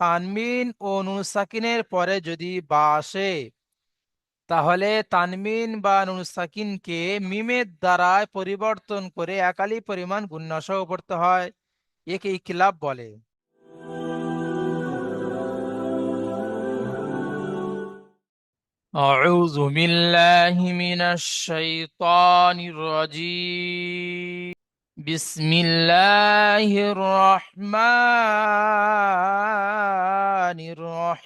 তানমিন ও নুন সাকিনের পরে যদি বা আসে তাহলে তানমিন বা নুন সাকিনকে মিমের দ্বারায় পরিবর্তন করে একালি পরিমাণ গুণ্যসহ পড়তে হয় একে ইকিলাব বলে أعوذ بالله من الشيطان الرجيم بسم الله الرحمن الرحيم.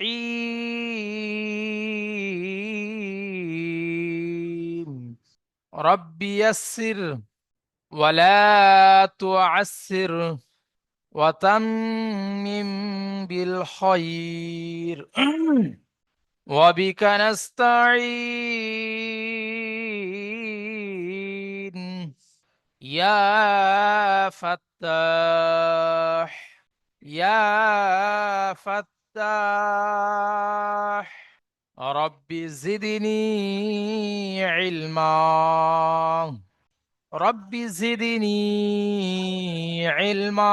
رب يسر ولا تعسر وتمم بالخير. وبك نستعين. يا فتاح يا فتاح رب زدني علما رب زدني علما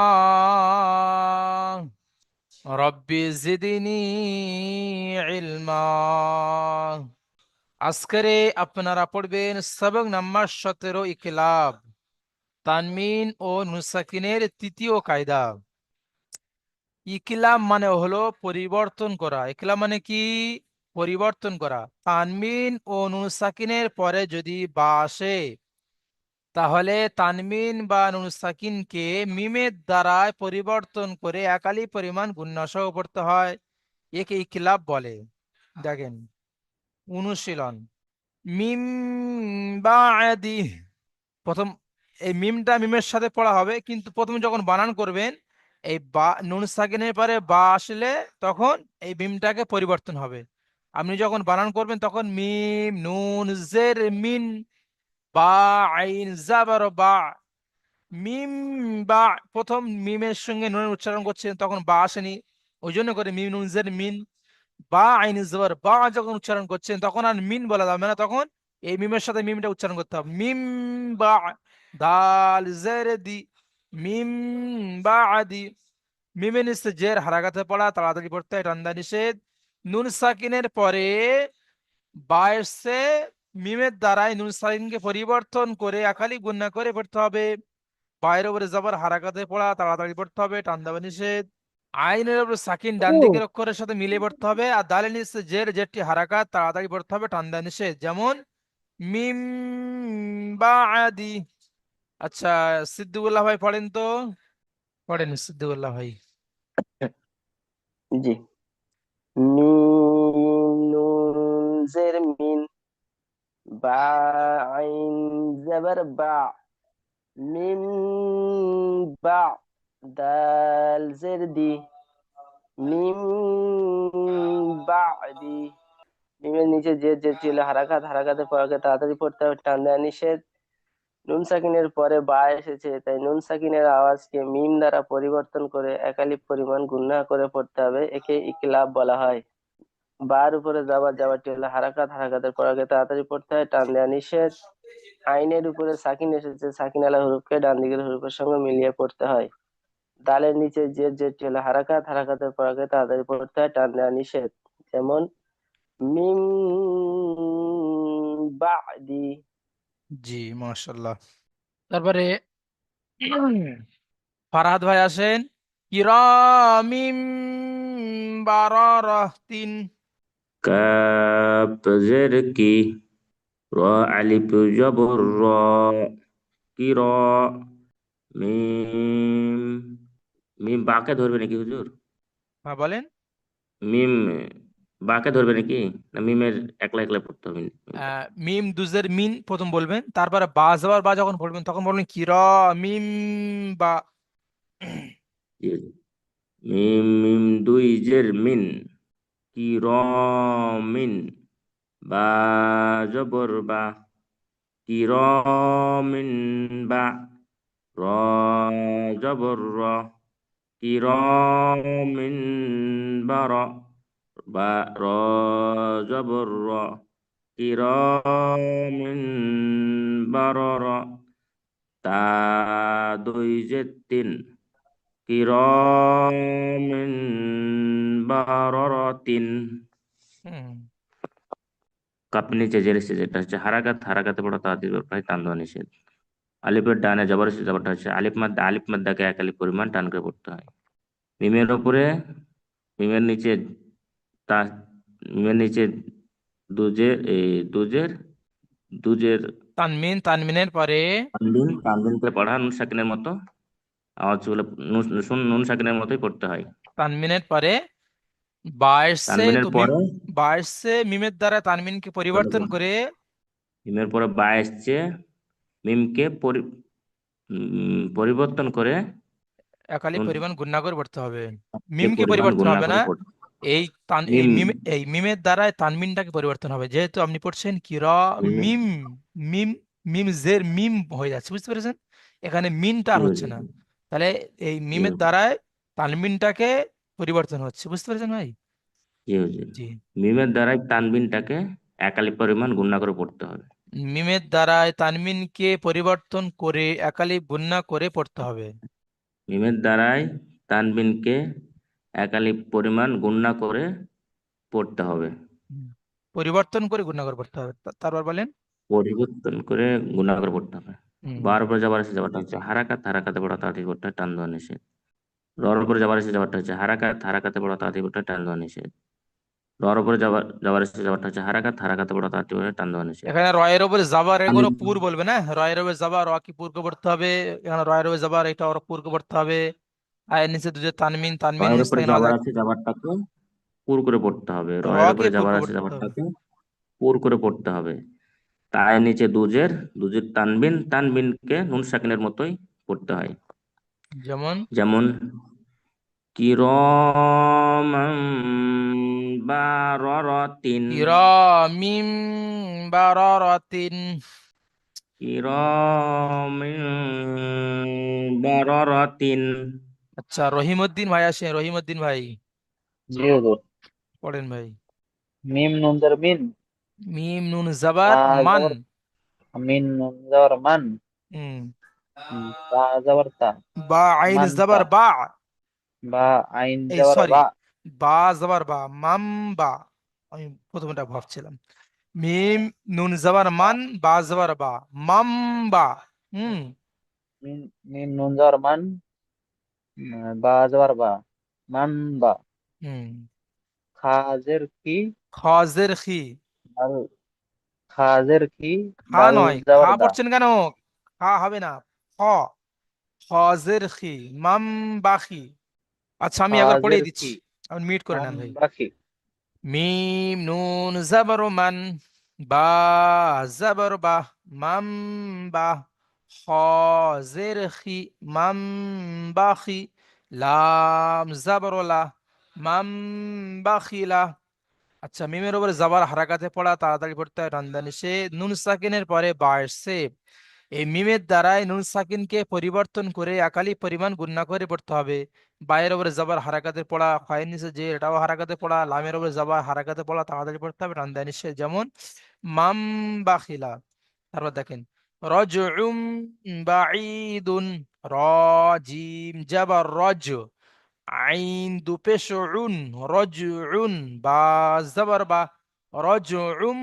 رب زدني علما আজকেরে আপনারা পড়বেন সবক নাম্বার সতেরো ইকলাব তানমিন ও নুসাকিনের তৃতীয় কায়দা। ইকলাম মানে হলো পরিবর্তন করা। ইকলাম মানে কি? পরিবর্তন করা। তানমিন ও নুসাকিনের পরে যদি বা আসে, তাহলে তানমিন বা নুন সাকিনকে মিমের দ্বারায় পরিবর্তন করে একালি পরিমাণ গুণ্যসহ পড়তে হয়। একে ইকলাব বলে। দেখেন, অনুশীলন। মিম বা প্রথম এই মিমটা মিমের সাথে পড়া হবে। কিন্তু প্রথমে যখন বানান করবেন, এই বা, নুন সাকিনের পরে বা আসলে তখন এই মিমটাকে পরিবর্তন হবে। আপনি যখন বানান করবেন তখন মিম, নুন, জের, মিন, বা, আইন জাবার বা মিম, বা, প্রথম মিমের সঙ্গে নুনের উচ্চারণ করছেন, তখন বা আসেনি। ওই জন্য করে মিম, নুন, জের, মিন, বা, আইন জাবার বা যখন উচ্চারণ করছেন, তখন আর মিন বলা যাবে না। তখন এই মিমের সাথে মিমটা উচ্চারণ করতে হবে। মিম, বা দাল জের দি মিম বা আদি মিমের নিচে জের হারাগাতে পড়া তাড়াতাড়ি পড়তে টান্দা নিষেধ নুন সাকিনের পরে বায়সে মিমের দ্বারাই নুন সাকিনকে পরিবর্তন করে একালি গুণা করে পড়তে হবে বাইরের উপরে যাবার হারাকাতে পড়া তাড়াতাড়ি পড়তে হবে টান্দাবা নিষেধ আইনের উপরে সাকিন ডান দিকের অক্ষরের সাথে মিলে পড়তে হবে আর দালে নিচে জের যেটি হারাকাত তাড়াতাড়ি পড়তে হবে টান্দা নিষেধ যেমন মিম বা আদি আচ্ছা সিদ্দিকুল্লাহ ভাই পড়েন তো? পড়েন সিদ্দিকুল্লাহ ভাই। জি। নুন জের মিন বা আইন জবর বা মিম বা দাল জের দি মিম বাদি। মিমের নিচে যে যে ছিল হারাকাত হারাকাতে পড়াকে তাড়াতাড়ি পড়তে হবে টান দেওয়া নিষেধ। নুন সাকিনের পরে বা এসেছে, তাই নুন সাকিনের আওয়াজকে মিম দ্বারা পরিবর্তন করে একালিপ পরিমাণ গুণা করে পড়তে হবে, একে ইকলাব বলা হয়। বার উপরে যাবার যাবারটি হলো হারাকাত, হারাকাতের পড়াকে তাড়াতাড়ি পড়তে হয়, টান দেওয়া নিষেধ। আইনের উপরে সাকিন এসেছে, সাকিন আলা হরুফকে ডান দিকের হরুফের সঙ্গে মিলিয়ে পড়তে হয়। দালের নিচে যে যেটি হলো হারাকাত, হারাকাতের পড়াকে তাড়াতাড়ি পড়তে হয়, টান দেওয়া নিষেধ। যেমন, মিম বাদি জি মাশাল্লাহ তারপরে ফারহাদ ভাই আসেন। কিরামিম বারারাতিন কাপ জের কি? র আলিফ জবর র। কি র মিম মিম বাকে ধরবে নাকি হুজুর? হ্যাঁ বলেন। মিম বাকে ধরবে নাকি? না মিমের একলা একলা পড়তে হবে? মিম দুজের মিন প্রথম বলবেন তারপরে বা যাবার বা যখন বলবেন তখন বলবেন কিরামিম বা জি, জি। মিম মিম দুই জের মিন কি র মিন বা জবর বা কি র মিন বা র জবর র কি র মিন বা র। জবর র কি র মিন বার র তা দুই জের তিন কিরামিন বাররাতিন কাপ নিচে জের এসেছে যেটা হচ্ছে হারাকাত হারাকাতে পড়া পড়তে হয় টান দেওয়া নিষেধ। আলিফের ডানে জবর জবরটা হচ্ছে আলিফ মাদ্দা আলিফ মাদ্দাকে এক আলিফ পরিমাণ টান করে পড়তে হয়। মিমের ওপরে মিমের নিচে তা নিচে দুজের এই দুজের দুজের তানমিন তানমিনের পরে? তানবিন তানবিন করে পড়া নুন সাকিনের মতো। আওয়াজগুলো নুন নুন- নুন সাকিনের মতোই পড়তে হয়। তানমিনের পরে? বা এসছে তানবিনের পরে? মিম- মিমের দ্বারা তানমিনকে পরিবর্তন করে? মিমের পরে বা এসছে মিমকে পরিবর্তন করে একালি পরিমাণ গুণনা করে পড়তে হবে। মিমকে পরিবর্তন হবে না? এই তান এই মিম। এই মিমের দ্বারাই তানমিনটাকে পরিবর্তন হবে। যেহেতু আপনি পড়ছেন কিরা মিমে- মিম মিম মিম জের মিম হয়ে যাচ্ছে। বুঝতে পেরেছেন? এখানে মিনটা আর হচ্ছে না। তাহলে এই মিমের জি। দ্বারাই তানমিনটাকে পরিবর্তন হচ্ছে। বুঝতে পেরেছেন ভাই? জি। মিমের দ্বারাই তানবিনটাকে একালি পরিমাণ গুণনা করে পড়তে হবে। মিমের দ্বারাই তানমিনকে পরিবর্তন করে একালি গুণনা করে পড়তে হবে। মিমের দ্বারাই তানবিনকে একালি পরিমাণ গুণনা করে পড়তে হবে। পরিবর্তন করে গুণনা করে পড়তে হবে। তারপর বলেন? পরিবর্তন করে গুণনা করে পড়তে হবে। হুম, বার উপরে যাবার এসে যাবারটা হচ্ছে হারাকাত হারাকাতে পড়া তাড়াতাড়ি পড়তে হয় টান দেওয়া নিষেধ। রর উপরে যাবার এসে যাবারটা হচ্ছে হারাকাত হারাকাতে পড়া তাড়াতাড়ি পড়তে টান দেওয়া নিষেধ। রর উপরে যাবার যাবার এসে যাবারটা হচ্ছে হারাকাত হারাকাতে পড়া তাড়াতাড়ি পড়তে হয় টান দেওয়া নিষেধ। এখানে রয়ের উপরে যাবার এগুলো পুর বলবে না? রয়ের উপরে জাবার র কি পুরকে পড়তে হবে। এখানে রয়ের উপরে জাবার এটা ওর পুরকে পড়তে হবে। আয়ের নিচে দুজে তানমিন তানমিন রয়ের উপরে যাবার আছে যাবারটাকে পুর করে পড়তে হবে। র রয়ের উপরে যাবার আছে যাবারটাকে পুর করে পড়তে হবে। তার নিচে দুজের দুজের তানবিন তানবিনকে নুন সাকিনের মতোই পড়তে হয়। যেমন? যেমন কিরমান বাররাতিন কিরামিম বারারাতিন কিরমিন বাররাতিন আচ্ছা রহিমউদ্দিন ভাই আসেন রহিমউদ্দিন ভাই। জি হুজুর। পড়েন ভাই। মিম নুন জের মিন। মিম নুন জাবার মান। মিন নুন জবর মান। হুম। বা জবর তা। বা আইন জাবার। বা। বা আইন জবর সরি বা। বা জাবার বা মাম বা। আমি প্রথমটা ভাবছিলাম। মিম নুন জাবার মান বা জাবার বা। মাম বা। হুম। মিন মিম নুন জবর মান। বা বা মান বা। হুম। খাজের কি? খাজের খি দাল খাজের কি? খা নয় খা পড়ছেন কেন? খা হবে না। খ। খাজের খি মাম বাখি আচ্ছা আমি একবার খাজের দিচ্ছি। কি? আপনি মিট করে নেন ভাই। বাকি মিম নুন জাবর মান। বা জাবর বা মাম বা। খাজের খি মাম বাখি লাম জাবর লা মাম বাখিলা আচ্ছা মিমের উপরে জাবার হারাকাতে পড়া তাড়াতাড়ি পড়তে রান্দানি সে নুন সাকিনের পরে বা এই মিমের দ্বারাই নুন সাকিনকে পরিবর্তন করে একালি পরিমাণ গুণনা করে পড়তে হবে বায়ের উপরে জাবার হারাকাতে পড়া খয়ের নিচে যে এটাও হারাকাতে পড়া লামের উপরে জাবার হারাকাতে পড়া তাড়াতাড়ি পড়তে হবে রান্দানি সে যেমন মাম বাখিলা তারপর দেখেন রজউম বাঈদুন র জিম জাবার রজ আইন দুপেশ উন রজউন বা জাবার বা রজউম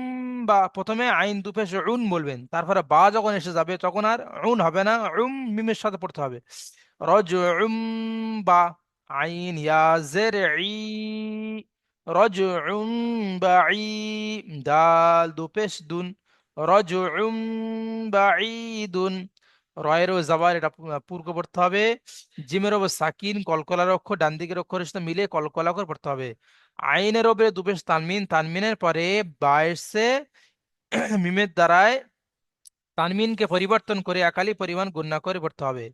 বা প্রথমে আইন দুপেশ উন বলবেন তারপরে বা যখন এসে যাবে তখন আর উন হবে না উম মিমের সাথে পড়তে হবে রজউম বা আইন ইয়াজের ই রজউম বাঈ দাল দুপেশ দুন রজউম রয়ের জাবার এটা পড়তে হবে। জিমের ওপর সাকিন কলকলার অক্ষর ডান দিকের অক্ষরের সাথে মিলে কলকলা পড়তে হবে। আইনের ওপরে তানমিন, তানমিনের পরে বায়েসে মিমের দ্বারায় তানমিনকে পরিবর্তন করে একালি পরিমাণ গুণনা করে পড়তে হবে।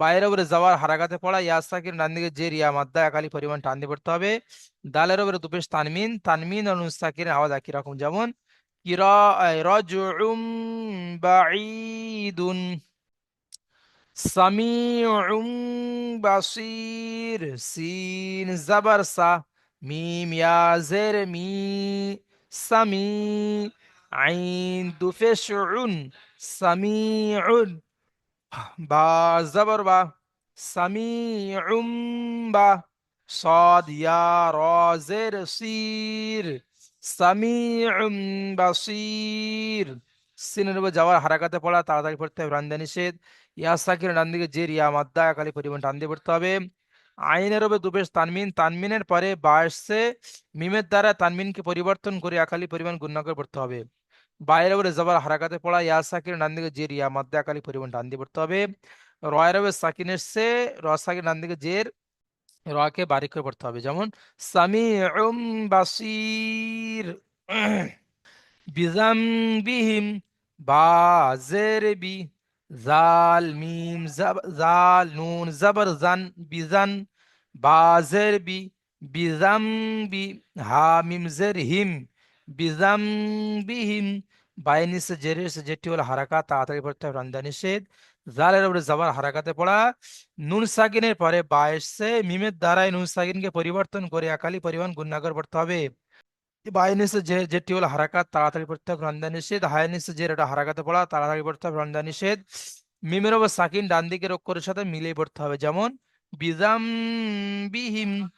বাইরের উপরে যাওয়ার হারাগাতে পড়া ইয়া সাকিন, ডান দিকে জের ইয়া মাদ্দা একালি পরিমাণ টান দিয়ে পড়তে হবে। দালের উপরে দুপেশ তানমিন তানমিন নুন আওয়াজ একই রকম যেমন رجع بعيد سميع بصير سين زبر سا ميم يا زر مي سميع عين دفشع سميع با زبر با سميع با صاد يا را زر سير সামিউম বাসির। সিনের যাওয়ার হারাকাতে পড়া, তাড়াতাড়ি পড়তে হবে রান্দা নিষেধ। ইয়াসাকির ডান দিকে জের, ইয়া মাদ্দা, একালি পরিমাণ টান দিয়ে পড়তে হবে। আইনের হবে দুপেশ তানমিন, তানমিনের পরে বাসে মিমের দ্বারা তানমিনকে পরিবর্তন করে একালি পরিমাণ গুণনা করে পড়তে হবে। বাইরে ওপরে জবার হারাকাতে পড়া, ইয়া সাকির ডান দিকে জের, ইয়া মাদ্দা, একালি পরিমাণ টান দিয়ে পড়তে হবে। রয়ের হবে সাকিনের সে র সাকির ডান দিকে জের রকে বারিক করে পড়তে হবে। যেমন, সামিউম বাসির বিজামবিহিম বাজের বি জাল মিম জাল নুন জবর জান বিজান বাজের বি বিজামবি হা মিম জের হিম বিজামবিহিম বাইনিস জেরের যেটি হলো হারাকাত, তাড়াতাড়ি পড়তে হবে রান্দা নিষেধ। জালের উপরে জবর হারাকাতে পড়া। নুন সাকিনের পরে বা মিমের দ্বারাই নুন সাকিনকে পরিবর্তন করে একালি পরিমাণ গুণাগর পড়তে হবে। বাইনিসে যে যেটি হলো হারাকাত, তাড়াতাড়ি পড়তে হবে রন্দা নিষেধ। হায়ানিসে যে এটা হারাকাতে পড়া, তাড়াতাড়ি পড়তে হবে রন্দা নিষেধ। মিমের ওপর সাকিন ডান দিকের অক্ষরের সাথে মিলিয়ে পড়তে হবে। যেমন, বিজাম বিহিম।